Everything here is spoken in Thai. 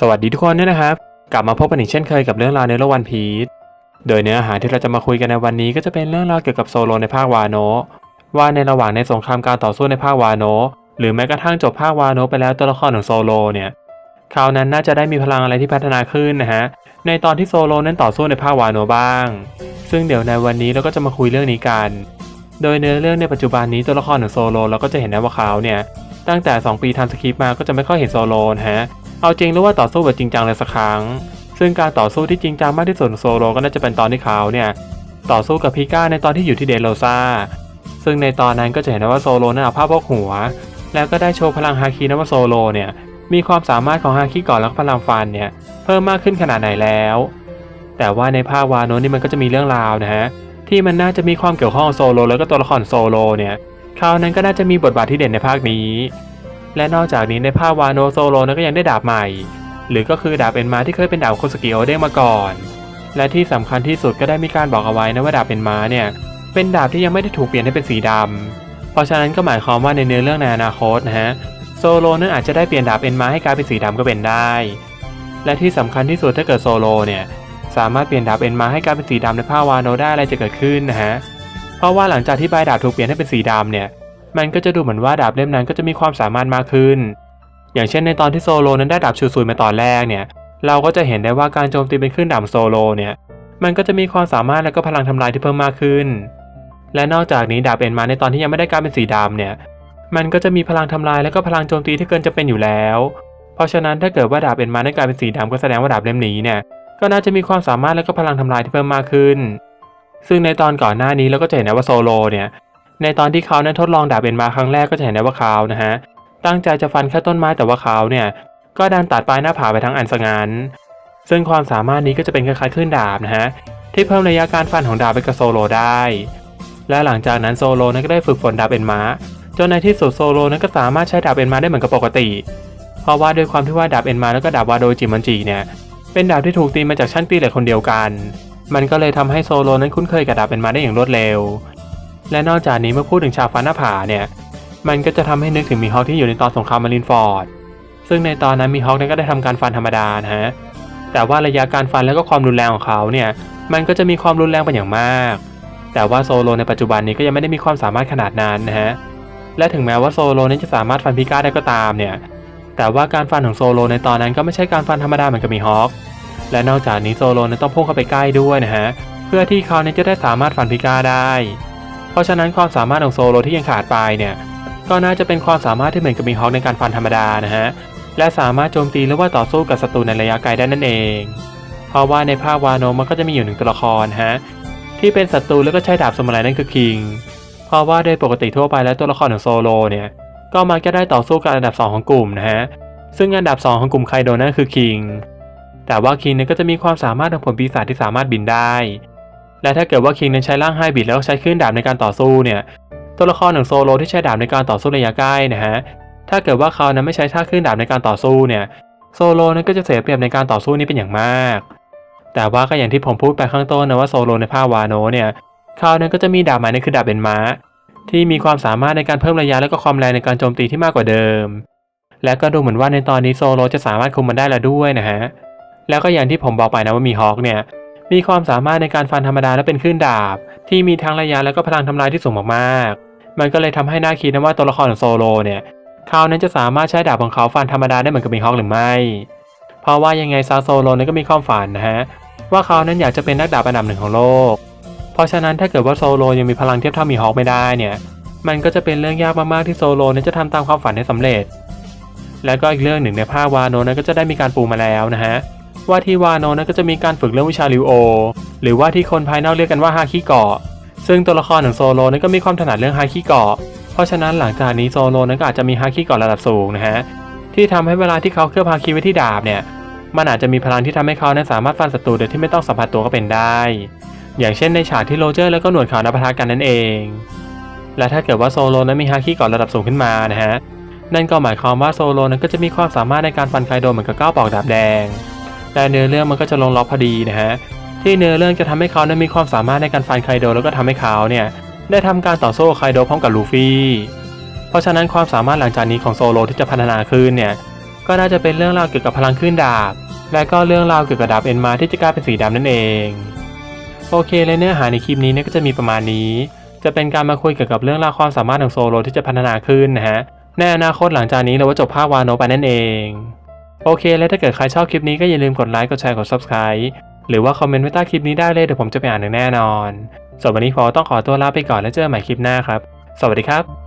สวัสดีทุกคนด้วยนะครับ กลับมาพบกันอีกเช่นเคยกับเรื่องราวในโลกวันพีชโดยเนื้อหาที่เราจะมาคุยกันในวันนี้ก็จะเป็นเรื่องราวเกี่ยวกับโซโลในภาควาโนว่าในระหว่างในสงครามการต่อสู้ในภาควาโนหรือแม้กระทั่งจบภาควาโนไปแล้วตัวละครของโซโลเนี่ยคราวนั้นน่าจะได้มีพลังอะไรที่พัฒนาขึ้นนะฮะในตอนที่โซโลนั้นต่อสู้ในภาควาโนบ้าง ซึ่งเดี๋ยวในวันนี้เราก็จะมาคุยเรื่องนี้กัน โดยเนื้อเรื่องในปัจจุบันนี้ตัวละครของโซโลเราก็จะเห็นได้ว่าเขาเนี่ยตั้งแต่ 2 ปีทำสคริปต์มาก็จะไม่ค่อยเห็นโซโลนะฮะ เอาจริงหรือว่าต่อสู้แบบจริงจังเลยสักครั้ง ซึ่งการต่อสู้ที่จริงจังมากที่สุดโซโลก็น่าจะเป็นตอนที่เขาเนี่ยต่อสู้กับพิก้าในตอนที่อยู่ที่เดโลซาซึ่งในตอนนั้นก็จะเห็นได้ว่าโซโลนั้นเอาผ้าพกหัว แล้วก็ได้โชว์พลังฮาคินะว่าโซโลเนี่ยมีความสามารถของฮาคิก่อนแล้วก็พลังฟันเนี่ยเพิ่มมากขึ้นขนาดไหนแล้ว แต่ว่าในภาควาโนนี่มันก็จะมีเรื่องราวนะฮะที่มันน่าจะมีความเกี่ยวข้องโซโลแล้วก็ตัวละครโซโลเนี่ยคราวนั้นก็น่าจะมีบทบาทที่เด่นในภาคนี้ และนอกจากนี้ในภาควาโนโซโลนั้นก็ยังได้ดาบใหม่ หรือก็คือดาบเอ็นมาที่เคยเป็นดาบโคสกิโอเด้งมาก่อน และที่สำคัญที่สุดก็ได้มีการบอกเอาไว้นะว่าดาบเอ็นมาเนี่ยเป็นดาบที่ยังไม่ได้ถูกเปลี่ยนให้เป็นสีดำเพราะฉะนั้นก็หมายความว่าในเนื้อเรื่องในอนาคตนะฮะโซโลนั้นอาจจะได้เปลี่ยนดาบเอ็นมาให้กลายเป็นสีดำก็เป็นได้ และที่สำคัญที่สุดถ้าเกิดโซโลเนี่ยสามารถเปลี่ยนดาบเอ็นมาให้กลายเป็นสีดำในภาควาโนได้อะไรจะเกิดขึ้นนะฮะเพราะว่าหลังจากที่ใบดาบถูกเปลี่ยนให้เป็นสีดำเนี่ย มันก็จะดูเหมือนว่าดาบเล่มนั้นก็จะมีความสามารถมากขึ้น อย่างเช่นในตอนที่โซโลนั้นได้ดาบชูซุยมาตอนแรกเนี่ย เราก็จะเห็นได้ว่าการโจมตีเป็นขึ้นดาบโซโลเนี่ย มันก็จะมีความสามารถและก็พลังทำลายที่เพิ่มมากขึ้น และนอกจากนี้ดาบเอ็นมาในตอนที่ยังไม่ได้กลายเป็นสีดำเนี่ย มันก็จะมีพลังทำลายและก็พลังโจมตีที่เกินจะเป็นอยู่แล้ว เพราะฉะนั้นถ้าเกิดว่าดาบเอ็นมาได้กลายเป็นสีดำก็แสดงว่าดาบเล่มนี้เนี่ย ก็น่าจะมีความสามารถและก็พลังทำลายที่เพิ่มมากขึ้น ซึ่งในตอนก่อนหน้านี้เราก็จะเห็นว่าโซโลเนี่ย ในตอนที่เขานั้นทดลองดาบเอ็นมาครั้งแรกก็จะเห็นได้ว่าเขานะฮะตั้งใจจะฟันแค่ต้นไม้แต่ว่าเขาเนี่ยก็ดันตัดปลายหน้าผาไปทั้งอันซะงั้นซึ่งความสามารถนี้ก็จะเป็นคล้ายๆคลื่นดาบนะฮะที่เพิ่มระยะการฟันของดาบไปกับโซโลได้ และหลังจากนั้นโซโลนั้นก็ได้ฝึกฝนดาบเอ็นมาจนในที่สุดโซโลนั้นก็สามารถใช้ดาบเอ็นมาได้เหมือนกับปกติ เพราะว่าด้วยความที่ว่าดาบเอ็นมาแล้วก็ดาบวาโดจิมันจิเนี่ยเป็นดาบที่ถูกตีมาจากชั้นตีเหล็กคนเดียวกัน มันก็เลยทำให้โซโลนั้นคุ้นเคยกับดาบเอ็นมาได้อย่างรวดเร็ว และนอกจากนี้เมื่อพูดถึงชาวฟันหน้าผาเนี่ย มันก็จะทำให้นึกถึงมีฮอคที่อยู่ในตอนสงครามมารินฟอร์ด ซึ่งในตอนนั้นมีฮอคนั้นก็ได้ทำการฟันธรรมดานะฮะ แต่ว่าระยะการฟันแล้วก็ความรุนแรงของเขาเนี่ย มันก็จะมีความรุนแรงเป็นอย่างมาก แต่ว่าโซโลในปัจจุบันนี้ก็ยังไม่ได้มีความสามารถขนาดนั้นนะฮะ และถึงแม้ว่าโซโลนั้นจะสามารถฟันพิก้าได้ก็ตามเนี่ย แต่ว่าการฟันของโซโลในตอนนั้นก็ไม่ใช่การฟันธรรมดาเหมือนกับมีฮอค และนอกจากนี้โซโลนั้นต้องพุ่งเข้าไปใกล้ด้วยนะฮะ เพื่อที่เขาเนี่ยจะได้สามารถฟันพิก้าได้ เพราะฉะนั้นความสามารถของโซโลที่ยังขาดไปเนี่ยก็น่าจะเป็นความสามารถที่เหมือนกับมีฮอคในการฟันธรรมดานะฮะและสามารถโจมตีหรือว่าต่อสู้กับศัตรูในระยะไกลได้นั่นเอง เพราะว่าในภาควาโนมันก็จะมีอยู่หนึ่งตัวละครฮะที่เป็นศัตรูแล้วก็ใช้ดาบสมุไรนั่นคือคิง เพราะว่าโดยปกติทั่วไปแล้วตัวละครของโซโลเนี่ยก็มักจะได้ต่อสู้กับอันดับ 2 ของกลุ่มนะฮะซึ่งอันดับ 2 ของกลุ่มไคโดนั่นคือคิง แต่ว่าคิงเนี่ยก็จะมีความสามารถทางผลปีศาจที่สามารถบินได้ และถ้าเกิดว่าคิงนั้นใช้ร่างไฮบิดแล้วใช้คลื่นดาบในการต่อสู้เนี่ย ตัวละครของโซโลที่ใช้ดาบในการต่อสู้ระยะใกล้นะฮะ ถ้าเกิดว่าเขานั้นไม่ใช้ท่าคลื่นดาบในการต่อสู้เนี่ยโซโลนั้นก็จะเสียเปรียบในการต่อสู้นี้เป็นอย่างมาก แต่ว่าก็อย่างที่ผมพูดไปข้างต้นนะว่าโซโลในภาควาโนเนี่ยเขานั้นก็จะมีดาบใหม่นั่นคือดาบเบนม้าที่มีความสามารถในการเพิ่มระยะและก็ความแรงในการโจมตีที่มากกว่าเดิม และก็ดูเหมือนว่าในตอนนี้โซโลจะสามารถคุมมันได้แล้วด้วยนะฮะ แล้วก็อย่างที่ผมบอกไปนะว่ามีฮอคเนี่ย มีความสามารถในการฟันธรรมดาและเป็นคลื่นดาบ ที่มีทั้งระยะและก็พลังทำลายที่สูงมากๆ มันก็เลยทำให้น่าคิดนะว่าตัวละครของโซโลเนี่ยเขานั้นจะสามารถใช้ดาบของเขาฟันธรรมดาได้เหมือนกับมีฮอคหรือไม่ เพราะว่ายังไงซาโซโลนั้นก็มีความฝันนะฮะว่าเขานั้นอยากจะเป็นนักดาบอันดับหนึ่งของโลก เพราะฉะนั้นถ้าเกิดว่าโซโลยังมีพลังเทียบเท่ามีฮอคไม่ได้เนี่ย มันก็จะเป็นเรื่องยากมากๆที่โซโลนั้นจะทำตามความฝันให้สำเร็จ แล้วก็อีกเรื่องหนึ่งในภาควาโนนั้นก็จะได้มีการปูมาแล้วนะฮะ ว่าที่วาโนะนั้นก็จะมีการฝึกเรื่องวิชาริวโอ หรือว่าที่คนภายนอกเรียกกันว่าฮาคิเกาะ ซึ่งตัวละครของโซโลนั้นก็มีความถนัดเรื่องฮาคิเกาะ เพราะฉะนั้นหลังจากนี้โซโลนั้นก็อาจจะมีฮาคิเกาะระดับสูงนะฮะ ที่ทำให้เวลาที่เขาเคลือบฮาคิไว้ที่ดาบเนี่ย มันอาจจะมีพลังที่ทำให้เขานั้นสามารถฟันศัตรูโดยที่ไม่ต้องสัมผัสตัวก็เป็นได้ อย่างเช่นในฉากที่โรเจอร์แล้วก็หนวดขาวนับปะทะกันนั่นเอง และถ้าเกิดว่าโซโลนั้นมีฮาคิเกาะระดับสูงขึ้นมานะฮะ นั่นก็หมายความว่าโซโลนั้นก็จะมีความสามารถในการฟันไคโดเหมือนกับก้าวปอกดาบแดง และเนื้อเรื่องมันก็จะลงล็อกพอดีนะฮะที่เนื้อเรื่องจะทำให้เขานั้นมีความสามารถในการฟันไคโดแล้วก็ทำให้เขาเนี่ยได้ทำการต่อสู้ไคโดพร้อมกับลูฟี่เพราะฉะนั้นความสามารถหลังจากนี้ของโซโลที่จะพัฒนาขึ้นเนี่ยก็น่าจะเป็นเรื่องราวเกี่ยวกับพลังขึ้นดาบ และก็เรื่องราวเกี่ยวกับดาบเอ็นมาที่จะกลายเป็นสีดำนั่นเองโอเคและเนื้อหาในคลิปนี้เนี่ยก็จะมีประมาณนี้ จะเป็นการมาคุยเกี่ยวกับเรื่องราวความสามารถของโซโลที่จะพัฒนาขึ้นนะฮะในอนาคตหลังจากนี้เราว่าจบภาควาโนไปนั่นเอง โอเค และถ้าเกิดใครชอบคลิปนี้ก็อย่าลืมกดไลค์ กดแชร์ กด subscribe หรือว่าคอมเมนต์ไว้ใต้คลิปนี้ได้เลยเดี๋ยวผมจะไปอ่านอย่างแน่นอนส่วนวันนี้พอต้องขอตัวลาไปก่อนแล้วเจอกันใหม่คลิปหน้าครับ สวัสดีครับ